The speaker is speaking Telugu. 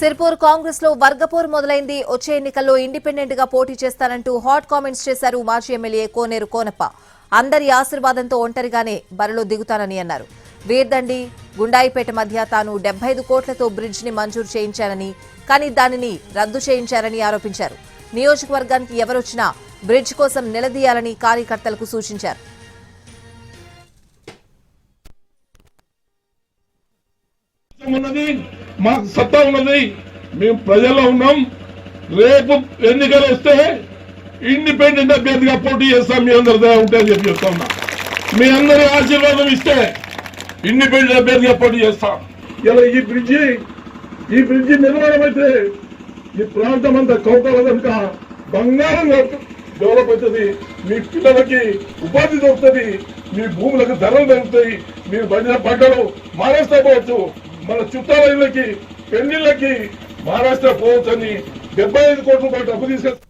సిర్పూర్ కాంగ్రెస్లో వర్గపోరు మొదలైంది. వచ్చే ఎన్నికల్లో ఇండిపెండెంట్గా పోటీ చేస్తానంటూ హాట్ కామెంట్స్ చేశారు మాజీ ఎమ్మెల్యే కోనేరు కోనప్ప. అందరి ఆశీర్వాదంతో ఒంటరిగానే బరిలో దిగుతానని అన్నారు. వీర్దండి గుండాయిపేట మధ్య తాను డెబ్బై ఐదు కోట్లతో బ్రిడ్జ్ని మంజూరు చేయించానని కానీ దానిని రద్దు చేయించారని ఆరోపించారు. నియోజకవర్గానికి ఎవరొచ్చినా బ్రిడ్జ్ కోసం నిలదీయాలని కార్యకర్తలకు సూచించారు. ఉన్నది. మాకు సత్తా ఉన్నది. మేము ప్రజల్లో ఉన్నాం. రేపు ఎన్నికలు వస్తే ఇండిపెండెంట్ అభ్యర్థిగా పోటీ చేస్తాం. మీ అందరి దయ ఉంటే అని చెప్పి చెప్తా ఉన్నా. మీ అందరి ఆశీర్వాదం ఇస్తే ఇండిపెండెంట్ అభ్యర్థిగా పోటీ చేస్తాం. ఇలా ఈ బ్రిడ్జి ఈ బ్రిడ్జి నిర్మాణం అయితే ఈ ప్రాంతం అంతా కౌకల కనుక బంగారం డెవలప్ అవుతుంది. మీ పిల్లలకి ఉపాధి దొరుకుతుంది. మీ భూములకు ధరలు పెరుగుతాయి. మీరు పడిన పంటలు మహారాష్ట్ర పోవచ్చు. మన చుట్టాలకి పెళ్ళిళ్ళకి మహారాష్ట్ర పోవచ్చు డెబ్బై ఐదు కోట్ల రూపాయలు డబ్బు తీసుకెళ్తారు